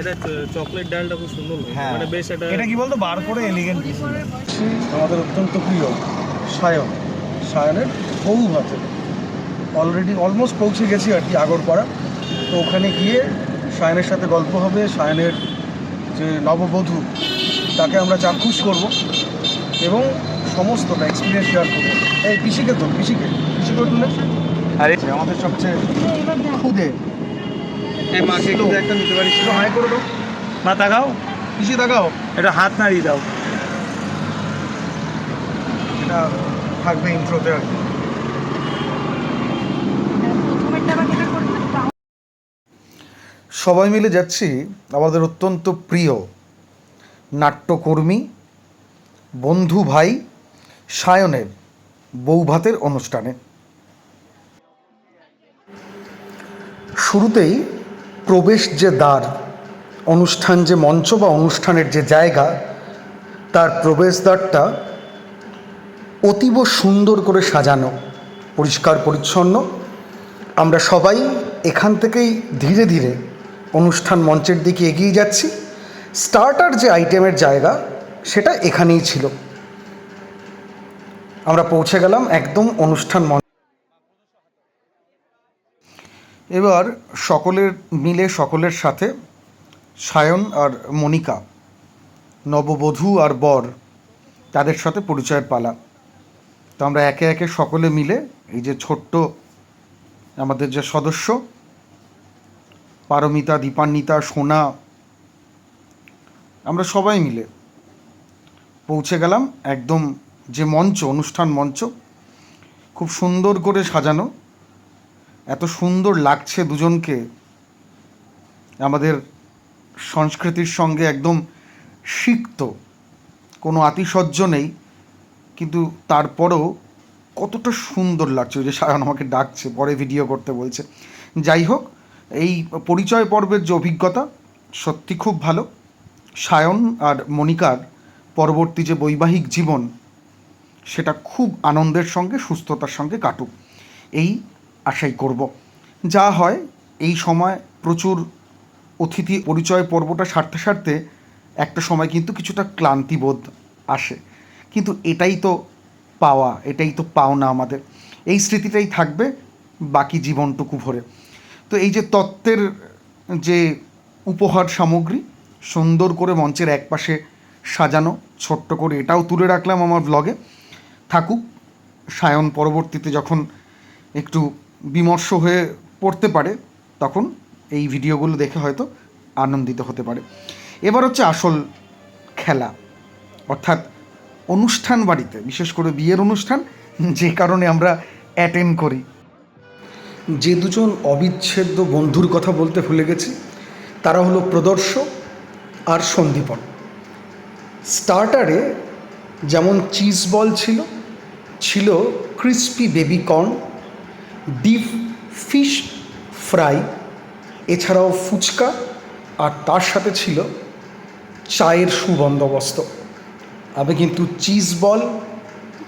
এটা চকলেট ডালটা খুব সুন্দর। হ্যাঁ। মানে বেশ একটা এটা কি বলতো? বার করে এলিগেন্ট আমাদের অত্যন্ত প্রিয় সায়ন। সায়নের বউ ভাতে অলরেডি অলমোস্ট পৌঁছে গেছি আর কি আগরপাড়া। তো ওখানে গিয়ে সায়নের সাথে গল্প হবে। সায়নের যে নববধূ তাকে আমরা চাক্ষুষ করব এবং সমস্তটা এক্সপিরিয়েন্স শেয়ার করব। এই পিসিকে তো পিসিকে। পিসিকে আরে আমাদের সবচেয়ে খুদে এই মাকে একটু একটা নিতে পারিস। একটু হাই করে দাও। মা তাকাও। পিসি দেখাও এটা হাত নাড়িয়ে দাও। এটা থাকবে ইন্ট্রোতে আর কি। সবাই মিলে যাচ্ছি আমাদের অত্যন্ত প্রিয় নাট্যকর্মী বন্ধু ভাই সায়নের বৌভাতের অনুষ্ঠানে। শুরুতেই প্রবেশ যে দ্বার, অনুষ্ঠান যে মঞ্চ বা অনুষ্ঠানের যে জায়গা, তার প্রবেশদ্বারটা অতীব সুন্দর করে সাজানো, পরিষ্কার পরিচ্ছন্ন। আমরা সবাই এখান থেকেই ধীরে ধীরে অনুষ্ঠান মঞ্চের দিকে এগিয়ে যাচ্ছি। স্টার্টার যে আইটেমের জায়গা, সেটা এখানেই ছিল। আমরা পৌঁছে গেলাম একদম অনুষ্ঠান মঞ্চ এবার সকলের মিলে সকলের সাথে সায়ন আর মনিকা, নববধূ আর বর তাদের সাথে পরিচয়ের পালা। তো আমরা একে একে সকলে মিলে এই যে ছোট্ট আমাদের যে সদস্য, পারমিতা, দীপান্বিতা, সোনা, আমরা সবাই মিলে পৌঁছে গেলাম একদম যে মঞ্চ, অনুষ্ঠান মঞ্চ, খুব সুন্দর করে সাজানো। এত সুন্দর লাগছে দুজনকে। আমাদের সংস্কৃতির সঙ্গে একদম সিক্ত। কোনো আতিশয্য নেই, কিন্তু তারপরেও কতটা সুন্দর লাগছে। যে সায়ন আমাকে ডাকছে, পরে ভিডিও করতে বলছে। যাই হোক, এই পরিচয় পর্বের যে অভিজ্ঞতা, সত্যি খুব ভালো। সায়ন আর মনিকার পরবর্তী যে বৈবাহিক জীবন, সেটা খুব আনন্দের সঙ্গে, সুস্থতার সঙ্গে কাটুক। এই আশাই করব। যা হয়, এই সময় প্রচুর অতিথি পরিচয় পর্বটা সারতে সারতে একটা সময় কিন্তু কিছুটা ক্লান্তিবোধ আসে। কিন্তু এটাই তো পাওয়া, এটাই তো পাওনা আমাদের। এই স্মৃতিটাই থাকবে বাকি জীবনটুকু ভরে। তো এই যে তত্ত্বের যে উপহার সামগ্রী, সুন্দর করে মঞ্চের একপাশে সাজানো, ছোট্ট করে এটাও তুলে রাখলাম আমার ব্লগে থাকুক, সায়ন পরবর্তীতে যখন একটু বিমর্ষ হয়ে পড়তে পারে তখন এই ভিডিওগুলো দেখে হয়তো আনন্দিত হতে পারে। এবার হচ্ছে আসল খেলা। অর্থাৎ অনুষ্ঠান বাড়িতে, বিশেষ করে বিয়ের অনুষ্ঠান, যে কারণে আমরা অ্যাটেন্ড করি। যে দুজন অবিচ্ছেদ্য বন্ধুর কথা বলতে ভুলে গেছি, তারা হলো প্রদর্শ আর সন্দীপন স্টার্টারে যেমন চিজ বল ছিল ছিল crispy baby corn dip fish fry এছাড়াও ফুচকা, আর তার সাথে ছিল চায়ের সুবন্দোবস্ত। আমি কিন্তু চিজ বল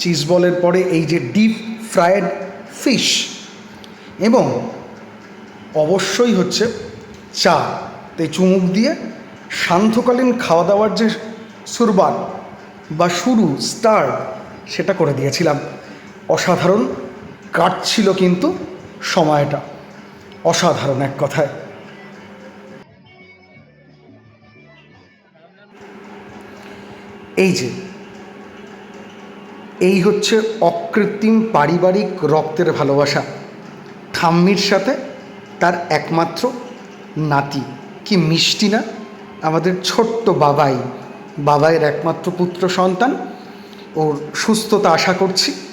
চিজ বলের পরে এই যে ডিপ ফ্রায়েড ফিশ এবং অবশ্যই হচ্ছে চা। তাই চুমুক দিয়ে সান্ধ্যকালীন খাওয়া দাওয়ার যে সুরবান বা শুরু স্টার্ট সেটা করে দিয়েছিলাম। অসাধারণ কাটছিল কিন্তু সময়টা। অসাধারণ এক কথায়। এই যে, এই হচ্ছে অকৃত্রিম পারিবারিক রক্তের ভালোবাসা। ঠাম্মির সাথে তার একমাত্র নাতি। কি মিষ্টি না? আমাদের ছোট্ট বাবাই। বাবাইয়ের একমাত্র পুত্র সন্তান। ওর সুস্থতা আশা করছি।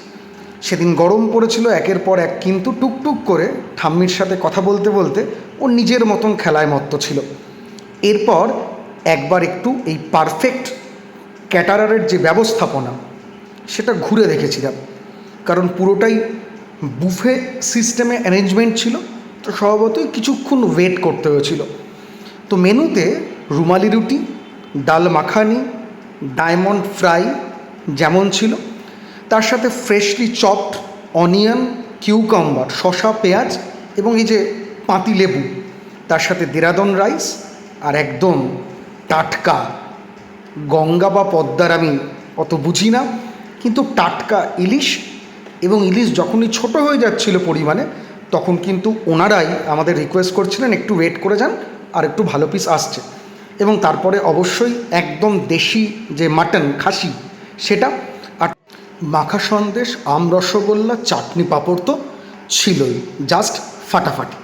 সেদিন গরম পড়েছিল, একের পর এক কিন্তু টুকটুক করে ঠাম্মির সাথে কথা বলতে বলতে ও নিজের মতন খেলায় মত্ত ছিল। এরপর একবার একটু এই পারফেক্ট ক্যাটারারের যে ব্যবস্থাপনা, সেটা ঘুরে দেখেছিলাম। কারণ পুরোটাই বুফে সিস্টেমে অ্যারেঞ্জমেন্ট ছিল, তো স্বভাবতই কিছুক্ষণ ওয়েট করতে হয়েছিল। তো মেনুতে রুমালি রুটি, ডাল মাখানি ডায়মন্ড ফ্রাই যেমন ছিল তার সাথে ফ্রেশলি চপড অনিয়ন কিউকাম্বার শশা পেঁয়াজ এবং এই যে পাতি লেবু, তার সাথে দেরাদন রাইস আর একদম টাটকা গঙ্গা বা পদ্মার আমি অত বুঝি না, কিন্তু টাটকা ইলিশ এবং ইলিশ যখনই ছোট হয়ে যাচ্ছিল পরিমাণে, তখন কিন্তু ওনারাই আমাদের রিকোয়েস্ট করছিলেন একটু ওয়েট করে যান আর একটু ভালো পিস আসছে। এবং তারপরে অবশ্যই একদম দেশি যে মাটন খাসি, সেটা মাখা সন্দেশ আম রসগোল্লা চাটনি পাঁপড় তো ছিলই জাস্ট ফাটাফাটি।